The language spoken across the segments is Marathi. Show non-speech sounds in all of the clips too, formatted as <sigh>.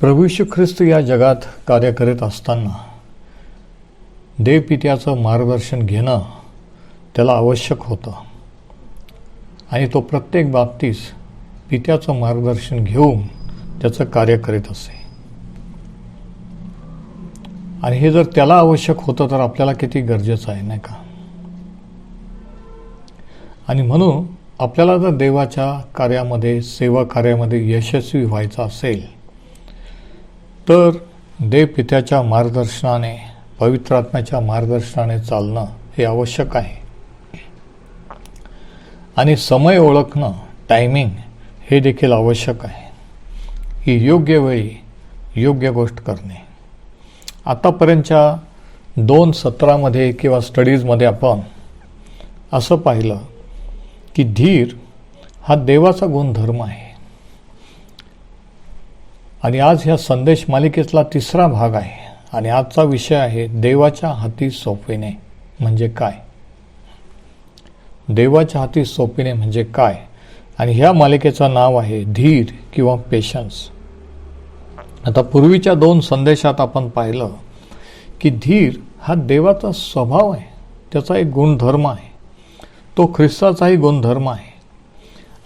प्रभू ख्रिस्त या जगात कार्य करीत असताना देवपित्याचं मार्गदर्शन घेणं त्याला आवश्यक होतं. आणि तो प्रत्येक बाबतीस पित्याचं मार्गदर्शन घेऊन त्याचं कार्य करीत असे. आणि हे जर त्याला आवश्यक होतं तर आपल्याला किती गरजेचं आहे नाही का? आणि म्हणून आपल्याला जर देवाच्या कार्यामध्ये सेवा कार्यामध्ये यशस्वी व्हायचं असेल तर देवपित्याच्या मार्गदर्शनाने पवित्र आत्म्याच्या मार्गदर्शनाने चालणं हे आवश्यक आहे. आणि समय ओळखणं टायमिंग हे देखील आवश्यक आहे. की योग्य वेळी योग्य गोष्ट करणे. आतापर्यंतच्या दोन सत्रामध्ये किंवा स्टडीजमध्ये आपण असं पाहिलं की धीर हा देवाचा गुणधर्म आहे. आणि आज ह्या संदेश मालिकेतला तिसरा भाग आहे. आणि आजचा विषय आहे देवाच्या हाती सोपविणे म्हणजे काय? देवाच्या हाती सोपविणे म्हणजे काय? आणि ह्या मालिकेचं नाव आहे धीर किंवा पेशन्स. आता पूर्वीच्या दोन संदेशात आपण पाहिलं की धीर हा देवाचा स्वभाव आहे. त्याचा एक गुणधर्म आहे. तो ख्रिस्ताचाही गुणधर्म आहे.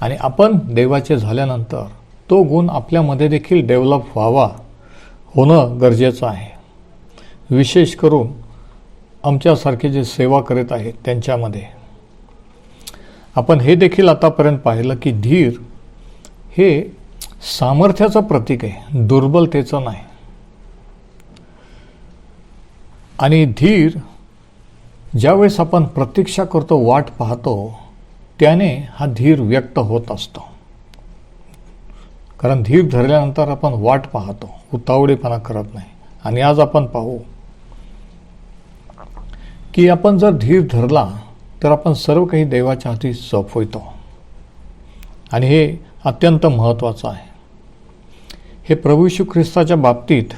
आणि आपण देवाचे झाल्यानंतर तो गुण आपल्यामध्ये देखील डेव्हलप व्हावा होणं गरजेचं आहे. विशेष करून आमच्यासारखे जे सेवा करत आहेत त्यांच्यामध्ये. आपण हे देखील आतापर्यंत पाहिलं की धीर हे सामर्थ्याचं प्रतीक आहे दुर्बलतेचं नाही. आणि धीर ज्यावेळेस आपण प्रतीक्षा करतो वाट पाहतो त्याने हा धीर व्यक्त होत असतो. कारण धीर धरल्यानंतर आपण वाट पाहतो उतावळेपणा करत नाही. आणि आज आपण पाहू की आपण जर धीर धरला तर आपण सर्व काही देवाच्या हाती सोपवितो. आणि हे अत्यंत महत्त्वाचं आहे. हे प्रभू यीशू ख्रिस्ताच्या बाबतीत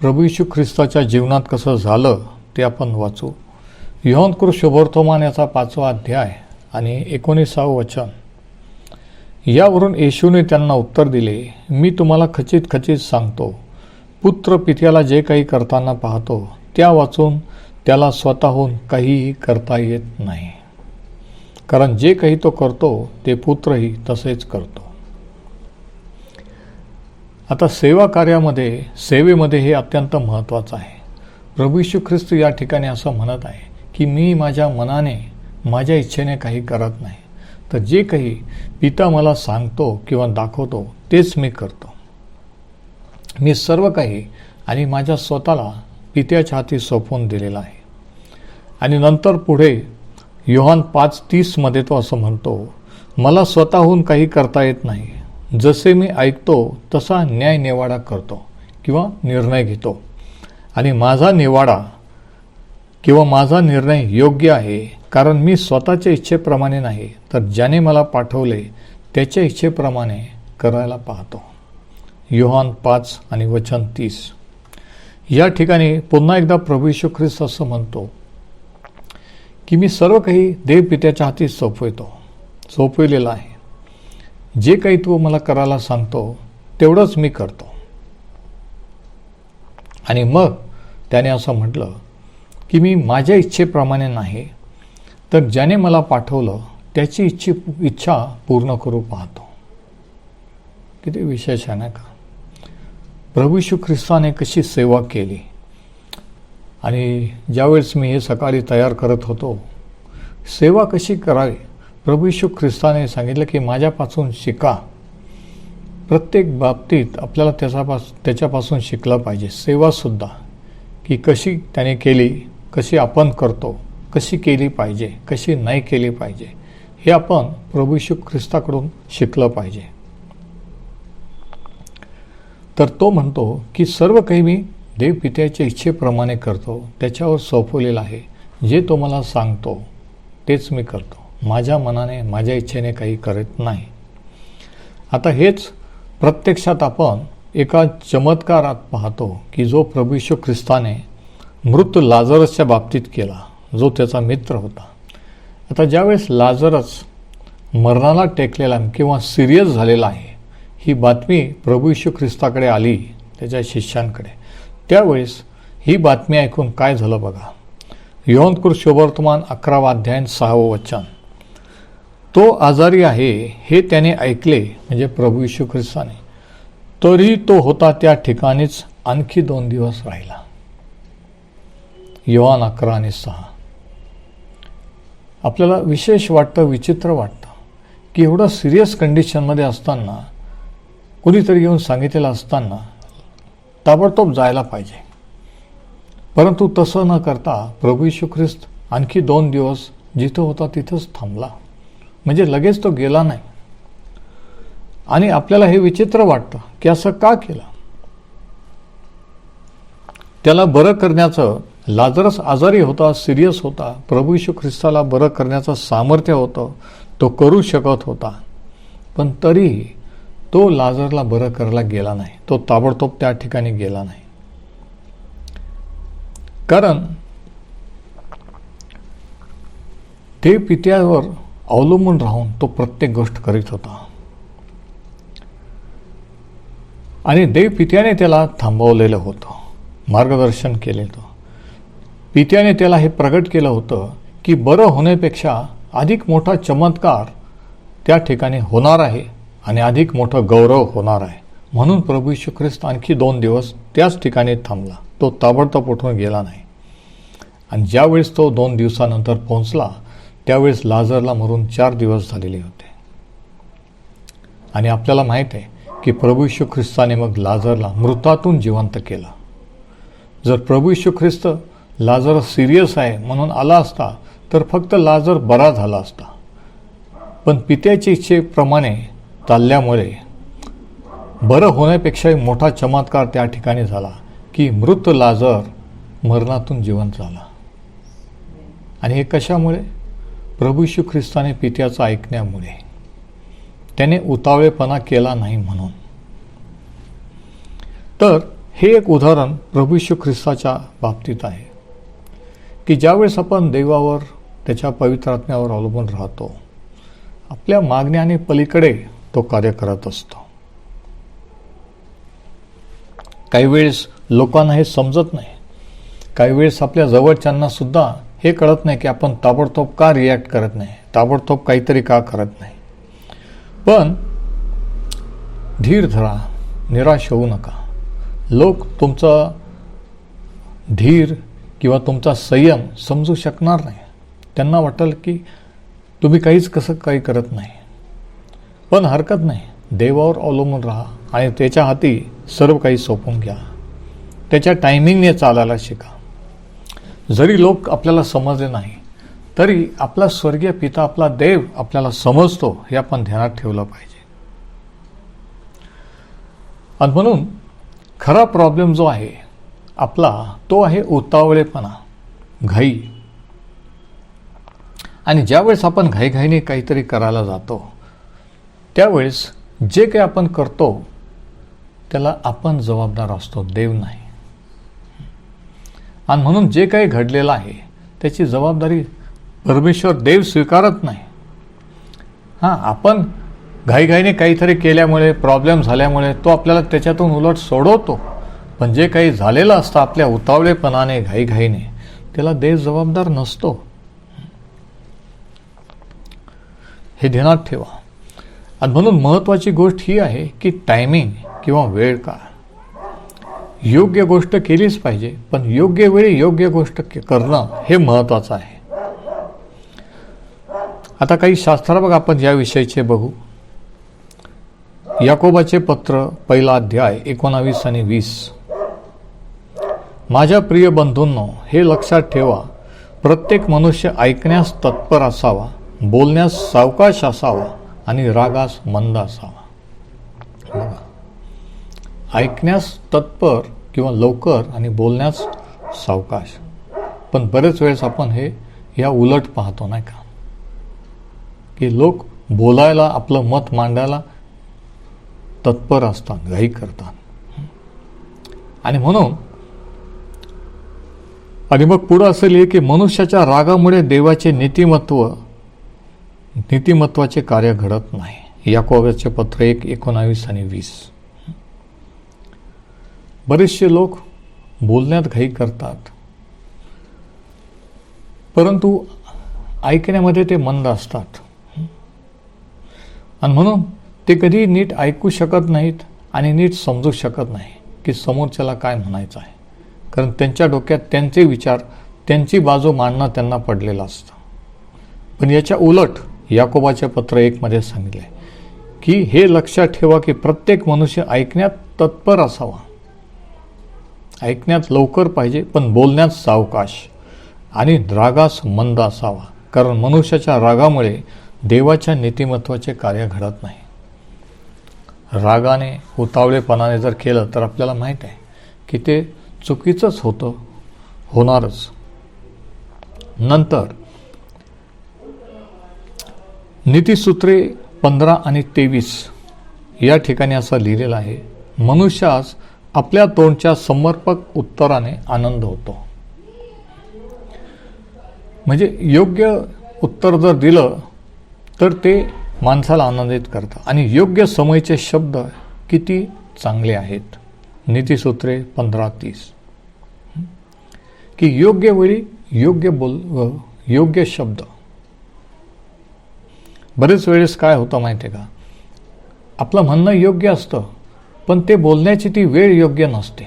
प्रभू यीशू ख्रिस्ताच्या जीवनात कसं झालं ते आपण वाचू. योहन शुभोर्थोमान याचा पाचवा अध्याय आणि एकोणीसावं वचन. यावरून येशूने त्यांना उत्तर दिले मी तुम्हाला खचित खचित सांगतो. पुत्र पित्याला जे काही करताना पाहतो त्या वाचून त्याला स्वतःहून काहीही करता येत नाही. कारण जे काही तो करतो ते पुत्रही तसेच करतो. आता सेवा कार्यामध्ये सेवेमध्ये हे अत्यंत महत्त्वाचं आहे. प्रभू ख्रिस्त या ठिकाणी असं म्हणत आहे की मी माझ्या मनाने माझ्या इच्छेने काही करत नाही. तर जे काही पिता मला सांगतो किंवा दाखवतो तेच मी करतो. मी सर्व काही आणि माझ्या स्वतःला पित्याच्या हाती सोपवून दिलेला आहे. आणि नंतर पुढे योहान पाच तीसमध्ये तो असं म्हणतो मला स्वतःहून काही करता येत नाही. जसे मी ऐकतो तसा न्याय निवाडा करतो किंवा निर्णय घेतो. आणि माझा निवाडा किंवा माझा निर्णय योग्य आहे कारण मी स्वतःच्या इच्छेप्रमाणे नाही तर ज्याने मला पाठवले त्याच्या इच्छेप्रमाणे करायला पाहतो. युहान पाच आणि वचन तीस. या ठिकाणी पुन्हा एकदा प्रभू यशू ख्रिस्त असं म्हणतो की मी सर्व काही देवपित्याच्या हाती सोपवितो सोपविलेलं आहे. जे काही तू मला करायला सांगतो तेवढंच मी करतो. आणि मग त्याने असं म्हटलं की मी माझ्या इच्छेप्रमाणे नाही तर ज्याने मला पाठवलं त्याची इच्छे इच्छा पूर्ण करू पाहतो. किती विशेष आहे ना का? प्रभू ख्रिस्ताने कशी सेवा केली. आणि ज्यावेळेस मी हे सकाळी तयार करत होतो सेवा कशी करावी? प्रभू यीशू ख्रिस्ताने सांगितलं की माझ्यापासून शिका. प्रत्येक बाबतीत आपल्याला त्याच्यापास त्याच्यापासून शिकलं पाहिजे. सेवासुद्धा की कशी त्याने केली कशी आपण करतो कशी केली पाहिजे कशी नाही केली पाहिजे हे आपण प्रभू ख्रिस्ताकडून शिकलं पाहिजे. तर तो म्हणतो की सर्व काही मी देवपित्याच्या इच्छेप्रमाणे करतो त्याच्यावर सोपवलेलं आहे. जे तो मला सांगतो तेच मी करतो. माझ्या मनाने माझ्या इच्छेने काही करत नाही. आता हेच प्रत्यक्षात आपण एका चमत्कारात पाहतो की जो प्रभू ख्रिस्ताने मृत लाजरसच्या बाबतीत केला जो त्याचा मित्र होता. आता ज्यावेळेस लाजरस मरणाला टेकलेला किंवा सिरियस झालेला आहे ही बातमी प्रभू यशू ख्रिस्ताकडे आली त्याच्या शिष्यांकडे. त्यावेळेस ही बातमी ऐकून काय झालं बघा. योहनपूर शोभवर्तमान अकरावा अध्याय सहावं वचन. तो आजारी आहे हे त्याने ऐकले म्हणजे प्रभू यशू ख्रिस्ताने. तरी तो होता त्या ठिकाणीच आणखी दोन दिवस राहिला. योहान अकरा आणि सहा. आपल्याला विशेष वाटतं विचित्र वाटतं की एवढं सिरियस कंडिशनमध्ये असताना कुणीतरी येऊन सांगितलेलं असताना ताबडतोब जायला पाहिजे. परंतु तसं न करता प्रभू यशू ख्रिस्त आणखी दोन दिवस जिथं होता तिथंच थांबला. म्हणजे लगेच तो गेला नाही. आणि आपल्याला हे विचित्र वाटतं की असं का केलं? त्याला बरं करण्याचं लाजरस आजारी होता सिरियस होता प्रभू यशू ख्रिस्ताला बरं करण्याचं सामर्थ्य होतं तो करू शकत होता. पण तरीही तो लाजरला बरं करायला गेला नाही. तो ताबडतोब त्या ठिकाणी गेला नाही. कारण ते पित्यावर अवलंबून राहून तो प्रत्येक गोष्ट करीत होता. आणि देव पित्याने त्याला थांबवलेलं होतं मार्गदर्शन केलेलं पित्याने त्याला हे प्रगट केलं होतं की बरं होण्यापेक्षा अधिक मोठा चमत्कार त्या ठिकाणी होणार आहे आणि अधिक मोठं गौरव होणार आहे. म्हणून प्रभू यशू ख्रिस्त आणखी दोन दिवस त्याच ठिकाणी थांबला. तो ताबडतोब उठून गेला नाही. आणि ज्यावेळेस तो दोन दिवसानंतर पोहोचला त्यावेळेस लाजरला मरून चार दिवस झालेले होते. आणि आपल्याला माहीत आहे की प्रभू यशू ख्रिस्ताने मग लाजरला मृतातून जिवंत केलं. जर प्रभू यशू ख्रिस्त लाजर सिरियस आहे म्हणून आला असता तर फक्त लाजर बरा झाला असता. पण पित्याच्या इच्छेप्रमाणे चालल्यामुळे बरं होण्यापेक्षाही मोठा चमत्कार त्या ठिकाणी झाला की मृत लाजर मरणातून जिवंत झाला. आणि हे कशामुळे? प्रभू श्री ख्रिस्ताने पित्याचं ऐकण्यामुळे. त्याने उतावळेपणा केला नाही म्हणून. तर हे एक उदाहरण प्रभू श्री ख्रिस्ताच्या बाबतीत आहे. की ज्यावेळेस आपण देवावर त्याच्या पवित्र आत्म्यावर अवलंबून राहतो आपल्या मागण्याने पलीकडे तो कार्य करत असतो. काही वेळेस लोकांना हे समजत नाही. काही वेळेस आपल्या जवळच्यांना सुद्धा हे कळत नाही की आपण ताबडतोब का रिॲक्ट करत नाही ताबडतोब काहीतरी का करत नाही. पण धीर धरा निराश होऊ नका. लोक तुमचा धीर किंवा तुमचा संयम समजू शकणार नाही. त्यांना वाटेल की तुम्ही काहीच कसं काही करत नाही. पण हरकत नाही. देवावर अवलंबून राहा आणि त्याच्या हाती सर्व काही सोपून घ्या. त्याच्या टायमिंगने चालायला शिका. जरी लोक आपल्याला समजले नाही तरी आपला स्वर्गीय पिता आपला देव आपल्याला समजतो हे आपण ध्यानात ठेवलं पाहिजे. आणि म्हणून खरा प्रॉब्लेम जो आहे आपला तो आहे उतावळेपणा घाई. आणि ज्यावेळेस आपण घाईघाईने काहीतरी करायला जातो त्यावेळेस जे काही आपण करतो त्याला आपण जबाबदार असतो देव नाही. आणि म्हणून जे काही घडलेलं आहे त्याची जबाबदारी परमेश्वर देव स्वीकारत नाही. हां आपण घाईघाईने काहीतरी केल्यामुळे प्रॉब्लेम झाल्यामुळे तो आपल्याला त्याच्यातून उलट सोडवतो. पण जे काही झालेलं असतं आपल्या उतावळेपणाने घाईघाईने त्याला देश जबाबदार नसतो. हे ध्यानात ठेवा. आणि म्हणून महत्त्वाची गोष्ट ही आहे की टायमिंग किंवा वेळ काळ. योग्य गोष्ट केलीच पाहिजे पण योग्य वेळी योग्य गोष्ट करणं हे महत्त्वाचं आहे. आता काही शास्त्र बघ आपण या विषयीचे बघू. याकोबाचे पत्र पहिला अध्याय एकोणावीस आणि वीस. माझ्या प्रिय बंधूंनो हे लक्षात ठेवा. प्रत्येक मनुष्य ऐकण्यास तत्पर असावा बोलण्यास सावकाश असावा आणि रागास मंद असावा. बघा. ऐकण्यास तत्पर किंवा लवकर आणि बोलण्यास सावकाश. पण बरेच वेळेस आपण हे या उलट पाहतो नाही का? की लोक बोलायला आपलं मत मांडायला तत्पर असतात घाई करतात. आणि म्हणून आणि मग पुढं असं लिहि की मनुष्याच्या रागामुळे देवाचे नीतिमत्व नीतिमत्वाचे कार्य घडत नाही. याकोबाचे पत्र एक एकोणावीस आणि वीस. बरेचसे लोक बोलण्यात घाई करतात. परंतु ऐकण्यामध्ये ते मंद असतात. आणि म्हणून ते कधी नीट ऐकू शकत नाहीत आणि नीट समजू शकत नाही की समोरच्याला काय म्हणायचं आहे. कारण त्यांच्या डोक्यात त्यांचे विचार त्यांची बाजू मांडणं त्यांना पडलेलं असतं. पण याच्या उलट याकोबाच्या पत्र एकमध्ये सांगितले आहे की हे लक्षात ठेवा की प्रत्येक मनुष्य ऐकण्यात तत्पर असावा. ऐकण्यात लवकर पाहिजे पण बोलण्यात सावकाश आणि रागास मंद असावा. कारण मनुष्याच्या रागामुळे देवाच्या नीतिमत्वाचे कार्य घडत नाही. रागाने उतावळेपणाने जर केलं तर आपल्याला माहीत आहे की ते चुकीचंच होतं होणारच. नंतर नीतीसूत्रे पंधरा आणि तेवीस या ठिकाणी असं लिहिलेलं आहे मनुष्यास आपल्या तोंडच्या समर्पक उत्तराने आनंद होतो. म्हणजे योग्य उत्तर जर दिलं तर ते माणसाला आनंदित करतं. आणि योग्य समयचे शब्द किती चांगले आहेत. नीतिसूत्रे पंधरा तीस। की योग्य वेळी योग्य बोल योग्य शब्द। बरेच वेळेस काय होतं माहिती आहे का? आपलं म्हणणं योग्य असतं पण ते बोलण्याची ती वेळ योग्य नसते.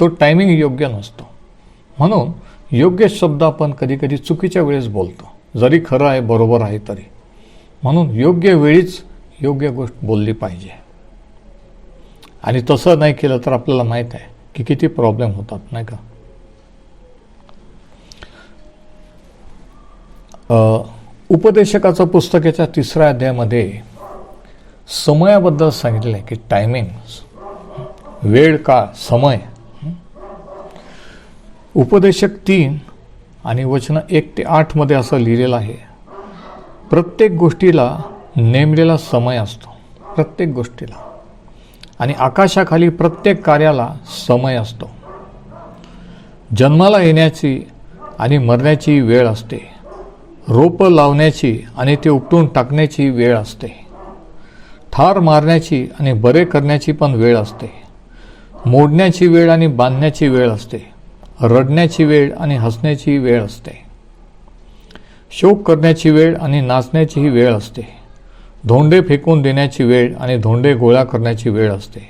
तो टायमिंग योग्य नसतो. म्हणून योग्य शब्द आपण कधी कधी चुकीच्या वेळेस बोलतो. जरी खरं आहे बरोबर आहे तरी. म्हणून योग्य वेळीच योग्य गोष्ट बोलली पाहिजे. आणि तसं नाही केलं तर आपल्याला माहीत आहे की किती प्रॉब्लेम होतात नाही का? उपदेशकाचं पुस्तकाच्या तिसऱ्या अध्यायामध्ये समयाबद्दल सांगितलं आहे की टायमिंग वेळ काळ समय. उपदेशक तीन आणि वचन एक ते आठमध्ये असं लिहिलेलं आहे. प्रत्येक गोष्टीला नेमलेला समय असतो. प्रत्येक गोष्टीला. आणि आकाशाखाली प्रत्येक कार्याला समय असतो. जन्माला येण्याची आणि मरण्याची वेळ असते. रोपं लावण्याची आणि ते उपटून टाकण्याची वेळ असते. ठार मारण्याची आणि बरे करण्याची पण वेळ असते. मोडण्याची वेळ आणि बांधण्याची वेळ असते. रडण्याची वेळ आणि हसण्याची वेळ असते. शोक करण्याची वेळ आणि नाचण्याचीही वेळ असते. धोंडे फेकून देण्याची वेळ आणि धोंडे गोळा करण्याची वेळ असते.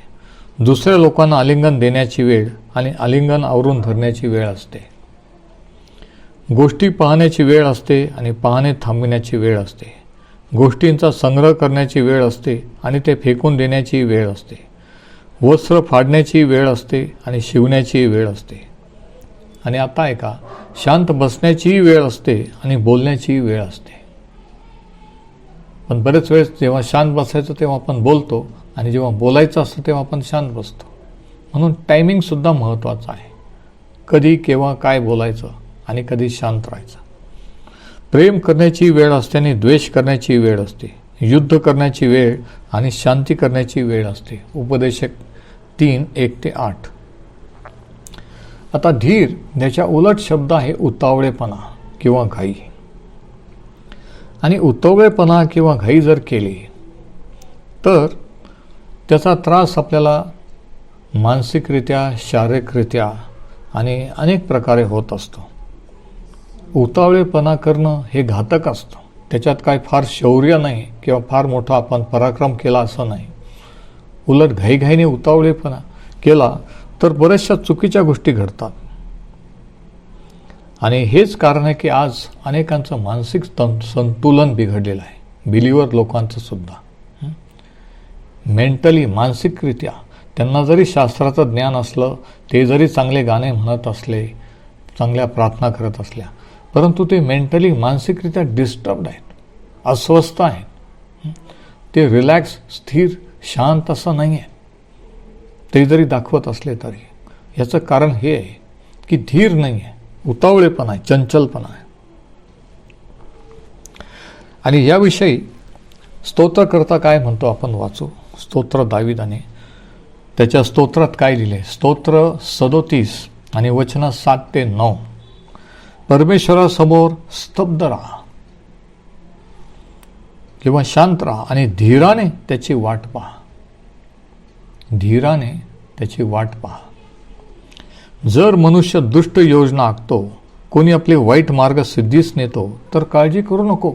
दुसऱ्या लोकांना आलिंगन देण्याची वेळ आणि आलिंगन आवरून धरण्याची वेळ असते. गोष्टी पाहण्याची वेळ असते आणि पाहणे थांबविण्याची वेळ असते. गोष्टींचा संग्रह करण्याची वेळ असते आणि ते फेकून देण्याची वेळ असते. वस्त्र फाडण्याची वेळ असते आणि शिवण्याची वेळ असते. आणि आता ऐका शांत बसण्याचीही वेळ असते आणि बोलण्याची वेळ असते. पण बरेच वेळेस जेव्हा शांत बसायचं तेव्हा आपण बोलतो आणि जेव्हा बोलायचं असतं तेव्हा आपण शांत बसतो. म्हणून टायमिंगसुद्धा महत्त्वाचं आहे. कधी केव्हा काय बोलायचं आणि कधी शांत राहायचं. प्रेम करण्याची वेळ असते आणि द्वेष करण्याची वेळ असते. युद्ध करण्याची वेळ आणि शांती करण्याची वेळ असते. उपदेशक तीन एक ते आठ. आता धीर याच्या उलट शब्द आहे उतावळेपणा किंवा घाई. आणि उतावळेपणा किंवा घाई जर केली तर त्याचा त्रास आपल्याला मानसिकरित्या शारीरिकरित्या आणि अनेक प्रकारे होत असतो. उतावळेपणा करणं हे घातक असतं. त्याच्यात काय फार शौर्य नाही किंवा फार मोठा आपण पराक्रम केला असं नाही. उलट घाईघाईने उतावळेपणा केला तर बऱ्याचशा चुकीच्या गोष्टी घडतात. आणि हेच कारण आहे की आज अनेकांचं मानसिक संतुलन बिघडलेलं आहे. बिलिव्हर लोकांचं सुद्धा. मेंटली मानसिकरित्या त्यांना जरी शास्त्राचं ज्ञान असलं ते जरी चांगले गाणे म्हणत असले चांगल्या प्रार्थना करत असल्या परंतु ते मेंटली मानसिकरित्या डिस्टर्ब्ड आहेत. अस्वस्थ आहेत. ते रिलॅक्स स्थिर शांत असं नाही आहे ते जरी दाखवत असले तरी. याचं कारण हे आहे की धीर नाही आहे उतावळेपणा आहे चंचलपणा आहे. आणि याविषयी स्तोत्रकर्ता काय म्हणतो आपण वाचू. स्तोत्र दाविदाने. त्याच्या स्तोत्रात काय लिहिले? स्तोत्र सदोतीस आणि वचन सात ते नऊ. परमेश्वरासमोर स्तब्ध राहा. किंवा शांत राहा आणि धीराने त्याची वाट पहा. धीराने त्याची वाट पहा. जर मनुष्य दुष्ट योजना आखतो कोणी आपले वाईट मार्ग सिद्धीस नेतो तर काळजी करू नको.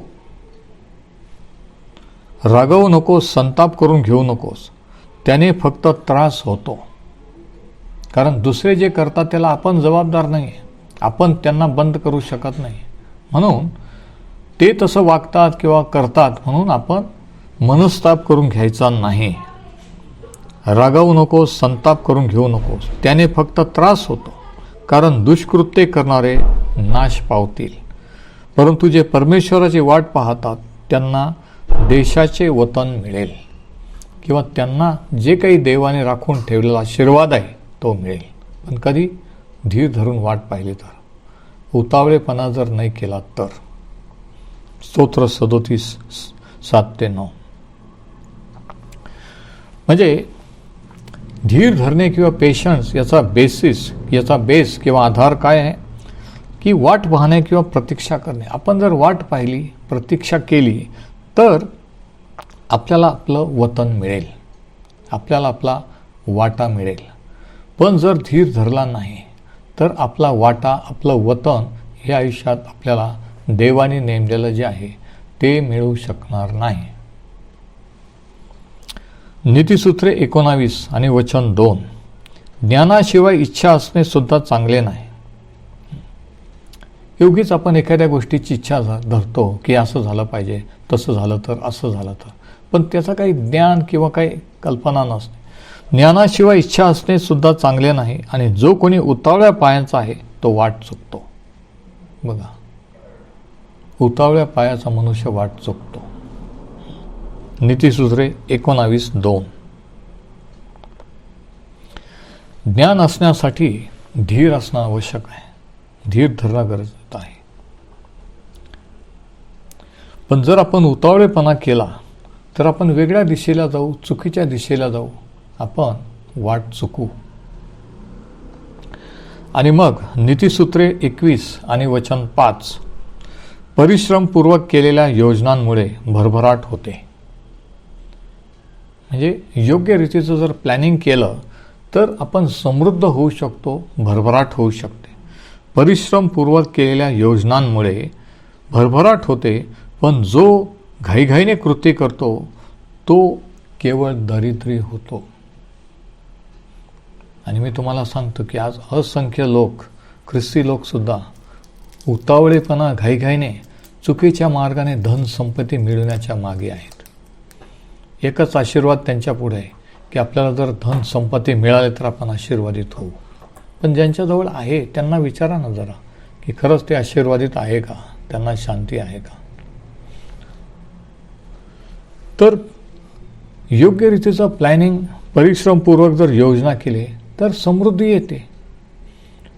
रागवू नकोस संताप करून घेऊ नकोस. त्याने फक्त त्रास होतो. कारण दुसरे जे करतात त्याला आपण जबाबदार नाही आपण त्यांना बंद करू शकत नाही. म्हणून ते तसं वागतात किंवा करतात म्हणून आपण मनस्ताप करून घ्यायचा नाही. रागावू नकोस संताप करून घेऊ नकोस त्याने फक्त त्रास होतो. कारण दुष्कृत्य करणारे नाश पावतील. परंतु जे परमेश्वराची वाट पाहतात त्यांना देशाचे वतन मिळेल. किंवा त्यांना जे काही देवाने राखून ठेवलेला आशीर्वाद आहे तो मिळेल. पण कधी? धीर धरून वाट पाहिली तर. उतावळेपणा जर नाही केला तर. स्तोत्र सदोतीस सात ते नऊ. म्हणजे धीर धरणे किंवा पेशन्स याचा बेसिस याचा बेस किंवा आधार काय आहे? की वाट पाहणे किंवा प्रतीक्षा करणे. आपण जर वाट पाहिली प्रतीक्षा केली तर आपल्याला आपलं वतन मिळेल. आपल्याला आपला वाटा मिळेल. पण जर धीर धरला नाही तर आपला वाटा आपलं वतन हे आयुष्यात आपल्याला देवाने नेमलेलं जे आहे ते मिळू शकणार नाही. नीतिसूत्रे एकोणावीस आणि वचन दोन. ज्ञानाशिवाय इच्छा असणे सुद्धा चांगले नाही. योगीच आपण एखाद्या गोष्टीची इच्छा झा- धरतो की असं झालं पाहिजे तसं झालं तर असं झालं तर. पण त्याचा काही ज्ञान किंवा काही कल्पना नसते. ज्ञानाशिवाय इच्छा असणे सुद्धा चांगले नाही आणि जो कोणी उतावळ्या पायांचा आहे तो वाट चुकतो. बघा. उतावळ्या पायाचा मनुष्य वाट चुकतो. नीतिसूत्रे एकोणावीस दोन. ज्ञान असण्यासाठी धीर असणं आवश्यक आहे. धीर धरणं गरजेचं आहे. पण जर आपण उतावळेपणा केला तर आपण वेगळ्या दिशेला जाऊ चुकीच्या दिशेला जाऊ आपण वाट चुकू. आणि मग नीतीसूत्रे एकवीस आणि वचन पाच. परिश्रमपूर्वक केलेल्या योजनांमुळे भरभराट होते. म्हणजे योग्य रीतीचं जर प्लॅनिंग केलं तर आपण समृद्ध होऊ शकतो भरभराट होऊ शकते. परिश्रमपूर्वक केलेल्या योजनांमुळे भरभराट होते पण जो घाईघाईने कृती करतो तो केवळ दरिद्री होतो. आणि मी तुम्हाला सांगतो की आज असंख्य लोक ख्रिस्ती लोकसुद्धा उतावळेपणा घाईघाईने चुकीच्या मार्गाने धन संपत्ती मिळवण्याच्या मागे आहेत. एकच आशीर्वाद त्यांच्या पुढे आहे की आपल्याला जर धन संपत्ती मिळाले तर आपण आशीर्वादित होऊ. पण ज्यांच्याजवळ आहे त्यांना विचारा ना जरा की खरंच ते आशीर्वादित आहे का? त्यांना शांती आहे का? तर योग्य रीतीचं प्लॅनिंग परिश्रमपूर्वक जर योजना केली तर समृद्धी येते.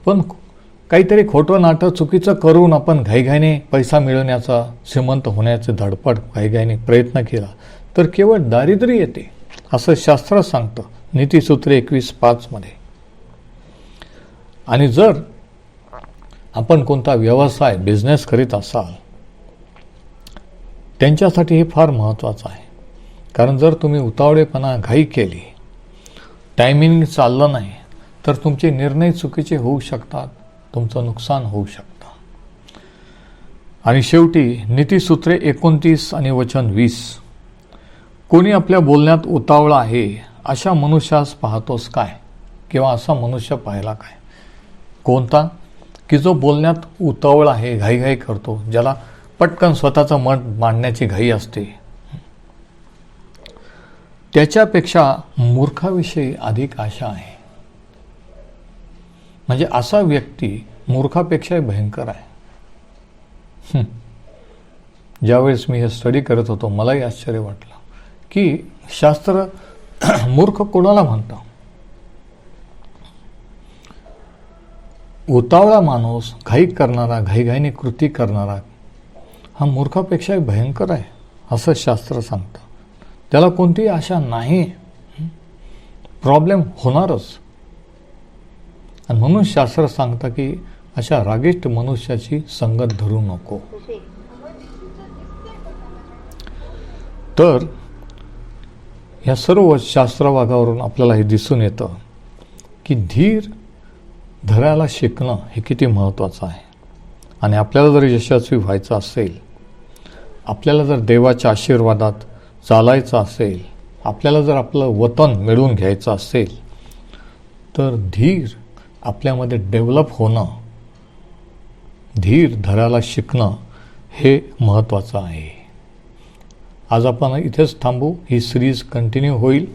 पण काहीतरी खोटं नाटं चुकीचं करून आपण घाईघाईने पैसा मिळवण्याचा श्रीमंत होण्याचे धडपड घाईघाईने प्रयत्न केला तर केवळ दारिद्र्य येते असं शास्त्र सांगतं. नीतिसूत्रे एकवीस पाचमध्ये आणि जर आपण कोणता व्यवसाय बिझनेस करीत असाल त्यांच्यासाठी हे फार महत्त्वाचं आहे. कारण जर तुम्ही उतावळेपणा घाई केली टायमिंग चाललं नाही तर तुमचे निर्णय चुकीचे होऊ शकतात तुमचं नुकसान होऊ शकतं. आणि शेवटी नीतीसूत्रे एकोणतीस आणि वचन वीस. कोणी आपल्या बोलण्यात उतावळा आहे अशा मनुष्यास पाहतोस काय? किंवा असा मनुष्य पाहिला काय? कोणता? की जो बोलण्यात उतावळा आहे घाईघाई करतो ज्याला पटकन स्वतःचं मत मांडण्याची घाई असते. त्याच्यापेक्षा मूर्खाविषयी अधिक आशा आहे. म्हणजे असा व्यक्ती मूर्खापेक्षाही भयंकर आहे. ज्यावेळेस मी हे स्टडी करत होतो मलाही आश्चर्य वाटलं. की शास्त्र <clears throat> मूर्ख कोणाला म्हणतं? उतावळा माणूस घाई करणारा घाईघाईने कृती करणारा हा मूर्खापेक्षा भयंकर आहे असं शास्त्र सांगतं. त्याला कोणतीही आशा नाही. प्रॉब्लेम होणारच. आणि म्हणून शास्त्र सांगतं की अशा रागिष्ट मनुष्याची संगत धरू नको. तर या सर्व शास्त्रभागावरून आपल्याला हे दिसून येतं की धीर धरायला शिकणं हे किती महत्त्वाचं आहे. आणि आपल्याला जर यशस्वी व्हायचं असेल आपल्याला जर देवाच्या आशीर्वादात चालायचं असेल आपल्याला जर आपलं वतन मिळवून घ्यायचं असेल तर धीर आपल्यामध्ये डेव्हलप होणं धीर धरायला शिकणं हे महत्त्वाचं आहे. आज आपण इथेच थांबू. ही सिरीज कंटिन्यू होईल.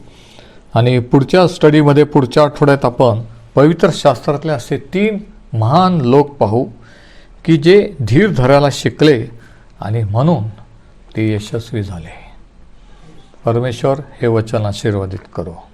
आणि पुढच्या स्टडीमध्ये पुढच्या आठवड्यात आपण पवित्र शास्त्रातले असे तीन महान लोक पाहू की जे धीर धरायला शिकले आणि म्हणून ते यशस्वी झाले. परमेश्वर हे वचन आशीर्वादित करो.